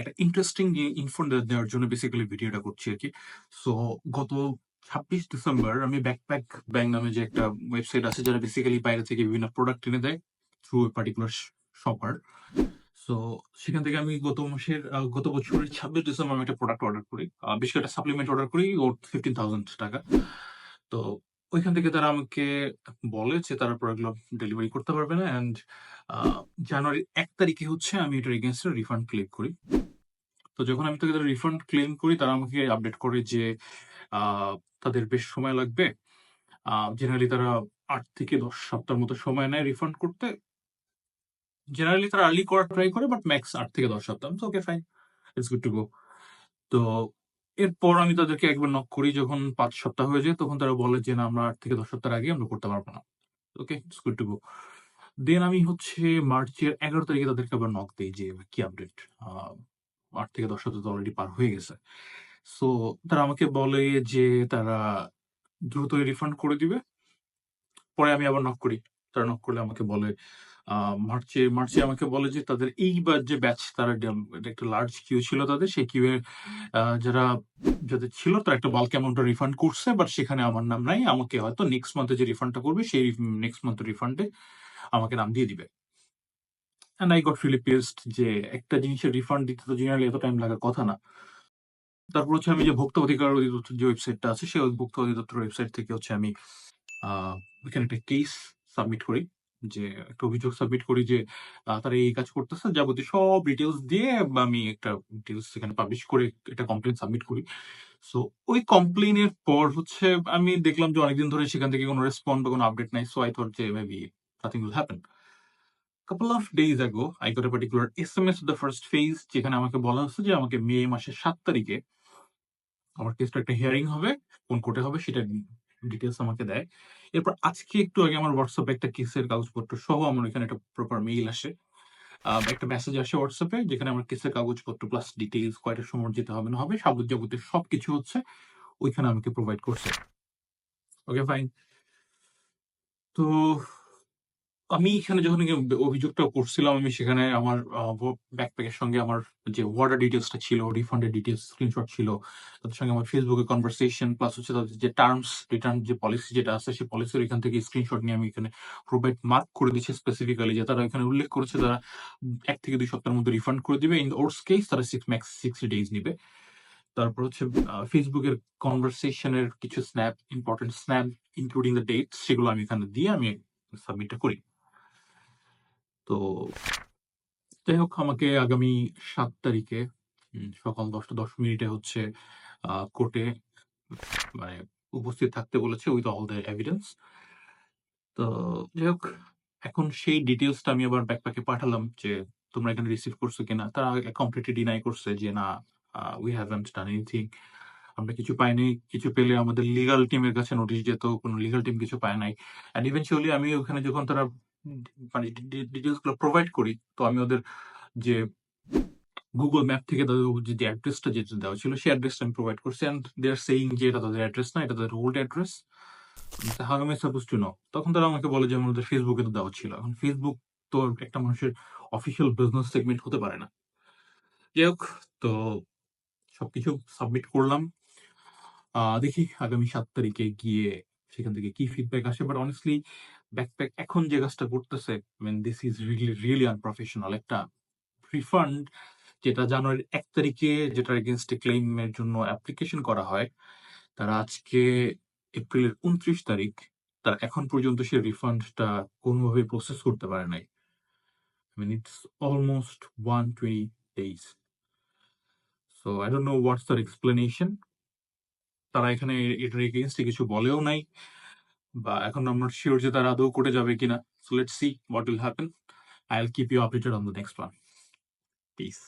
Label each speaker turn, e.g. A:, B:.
A: একটা interesting info দেওয়ার জন্য বেসিক্যালি ভিডিওটা করছি আর কি সো গত ছাব্বিশ ডিসেম্বর আমি ব্যাকপ্যাক ব্যাংক নামে যে একটা ওয়েবসাইট আছে, যারা বেসিক্যালি বাইরে থেকে বিভিন্ন প্রোডাক্ট এনে দেয় থ্রু পার্টিকুলার শপার সো সেখান থেকে আমি গত মাসের গত বছরের ছাব্বিশ ডিসেম্বর আমি একটা প্রোডাক্ট অর্ডার করি। বেশ একটা সাপ্লিমেন্ট অর্ডার করি, ওর ফিফটিন থাউজেন্ড টাকা। তো ওইখান থেকে তারা আমাকে বলে যে, তারা প্রোডাক্টগুলো ডেলিভারি করতে পারবে না অ্যান্ড জানুয়ারির এক তারিখে হচ্ছে আমি এটার এগেনস্টে রিফান্ড ক্লেম করি। তো যখন আমি তাদের রিফান্ড ক্লেম করি, তারা আমাকে আপডেট করে যে তাদের বেশ সময় লাগবে। জেনারেলি তারা আট থেকে দশ সপ্তাহের মতো সময় নেয় রিফান্ড করতে। জেনারেলি তারা আর্লি করার ট্রাই করে বাট ম্যাক্স আট থেকে দশ সপ্তাহ। Okay fine it's good to go তো এরপর আমি তাদেরকে একবার নক করি, যখন পাঁচ সপ্তাহ হয়ে যায়, তখন তারা বলে যে, না, আমরা আট থেকে দশ সপ্তাহ আগে আমরা করতে পারব না। Okay it's good to go then আমি হচ্ছে মার্চের এগারো তারিখে তাদেরকে আবার নক দিই যে কি আপডেট আট থেকে দশ সপ্তাহ তো অলরেডি পার হয়ে গেছে। সো তারা আমাকে বলে যে, তারা দ্রুত রিফান্ড করে দিবে। পরে আমি আবার নক করি। তারা নক করলে আমাকে বলে মার্চে মার্চে আমাকে বলে যে তাদের এইবার যে ব্যাচ তারা একটা লার্জ কিউ ছিল তাদের, সেই কিউ এর যারা, যাদের ছিল তারা একটা বাল্ক অ্যামাউন্ট রিফান্ড করছে বাট সেখানে আমার নাম নাই, আমাকে হয়তো নেক্সট মান্থে যে রিফান্ডটা করবে, সেই নেক্সট মান্থ রিফান্ডে আমাকে নাম দিয়ে দিবে। অ্যান্ড আই গট পেস্ট যে একটা জিনিসের রিফান্ড দিতে তো জেনারেলি এত টাইম লাগার কথা না। তারপর হচ্ছে আমি যে ভোক্তা অধিকার অধিদপ্তর যে ওয়েবসাইটটা আছে, সেই ভোক্তা অধিদপ্তর ওয়েবসাইট থেকে হচ্ছে আমি ওইখানে একটা কেস সাবমিট করি। যে একটা অভিযোগ সাবমিট করি যে তারা এই কাজ করতেছে যাবতীয় সব ডিটেলস দিয়ে আমি একটা ডিটেলস সেখানে পাবলিশ করে একটা কমপ্লেন সাবমিট করি। সো ওই কমপ্লেনের পর হচ্ছে আমি দেখলাম যে অনেকদিন ধরে সেখান থেকে কোনো রেসপন্ড বা কোনো আপডেট নাই। সো আই থট যে maybe nothing will happen couple of days ago, I got a particular SMS of the first phase, যেখানে আমাকে বলা হচ্ছে যে আমাকে মে মাসের সাত তারিখে আমার কেসটা একটা হিয়ারিং হবে, কোন কোর্টে হবে সেটা ডিটেলস আমাকে দেয়। এরপর আজকে একটু আগে আমার হোয়াটসঅ্যাপে একটা কেসের কাগজপত্র সহ আমার এখানে একটা প্রপার মেইল আসে। একটা মেসেজ আসে হোয়াটসঅ্যাপে যেখানে আমার কেসের কাগজপত্র প্লাস ডিটেলস কয়টা সময় যেতে হবে না হবে সাবুত সব কিছু হচ্ছে ওইখানে আমাকে প্রোভাইড করছে। ওকে ফাইন তো আমি এখানে যখন অভিযোগটা করছিলাম, আমি সেখানে আমার ব্যাকপ্যাকের সঙ্গে আমার যে ওয়ার্ডার ডিটেলসটা ছিল রিফান্ডের ডিটেলস স্ক্রিনশট ছিল, তাদের সঙ্গে আমার ফেসবুকে কনভারসেশন প্লাস হচ্ছে তাদের যে টার্মস রিটার্ন যে পলিসি যেটা আছে, সেই পলিসির এখান থেকে স্ক্রিনশট নিয়ে আমি এখানে প্রোভাইড মার্ক করে দিচ্ছি স্পেসিফিক্যালি যে তারা এখানে উল্লেখ করেছে তারা এক থেকে দুই সপ্তাহের মধ্যে রিফান্ড করে দিবে। ইন ওর্স কেস তারা সিক্স ম্যাক্স সিক্সটি ডেজ নিবে। তারপর হচ্ছে ফেসবুকের কনভারসেশনের কিছু snap important snap including the date সেগুলো আমি এখানে দিয়ে আমি সাবমিটটা করি। তো যাই হোক আমাকে আগামী সাত তারিখে সকাল দশটা, দশ মিনিটে হচ্ছে কোর্টে মানে উপস্থিত থাকতে বলেছে উইথ অল দ্য এভিডেন্স তো যাই হোক এখন সেই ডিটেলসটা আমি আবার ব্যাকপ্যাকে পাঠালাম যে তোমরা এখানে রিসিভ করছ কিনা। তারা কমপ্লিটলি ডিনাই করছে যে না উই হ্যাভেন্ট ডান এনিথিং আমরা কিছু পাইনি, কিছু পেলে আমাদের লিগাল টিমের কাছে নোটিশ যেত, কোনো লিগাল টিম কিছু পায় নাই। অ্যান্ড ইভেনচুয়ালি আমি ওখানে যখন তারা মানে ডিটেলসগুলো প্রোভাইড করি, তো আমি ওদের যে গুগল ম্যাপ থেকে তাদের যে অ্যাড্রেসটা যেটা দেওয়া ছিল, সেই অ্যাড্রেসটা আমি প্রোভাইড করছি অ্যান্ড দে আর সেইং যে এটা তাদের অ্যাড্রেস না, এটা তাদের old address how am suppose to know তখন তারা আমাকে বলে যে আমাদের ফেসবুকে তো দেওয়া ছিল। এখন ফেসবুক তো একটা মানুষের অফিসিয়াল বিজনেস সেগমেন্ট হতে পারে না। যাই হোক, তো সবকিছু সাবমিট করলাম। দেখি আগামী সাত তারিখে গিয়ে সেখান থেকে কি ফিডব্যাক আসে। বাট অনেস্টলি ব্যাকপ্যাক এখন যে কাজটা করতেছে mean this is really really unprofessional একটা রিফান্ড যেটা জানুয়ারির এক তারিখে যেটার এগেনস্টে ক্লেইমের জন্য অ্যাপ্লিকেশন করা হয়, তারা আজকে এপ্রিলের উনত্রিশ তারিখ, তারা এখন পর্যন্ত সেই রিফান্ডটা কোনোভাবে প্রসেস করতে পারে নাই। Mean it's almost one twenty days so I don't know what's তার এক্সপ্লেনেশন তারা এখানে এটার এগেনস্টে কিছু বলেও নাই। বা এখন আমরা শিওর যে তারা আদৌ কোটে যাবে কিনা so let's see what will happen I will keep you updated on the next one peace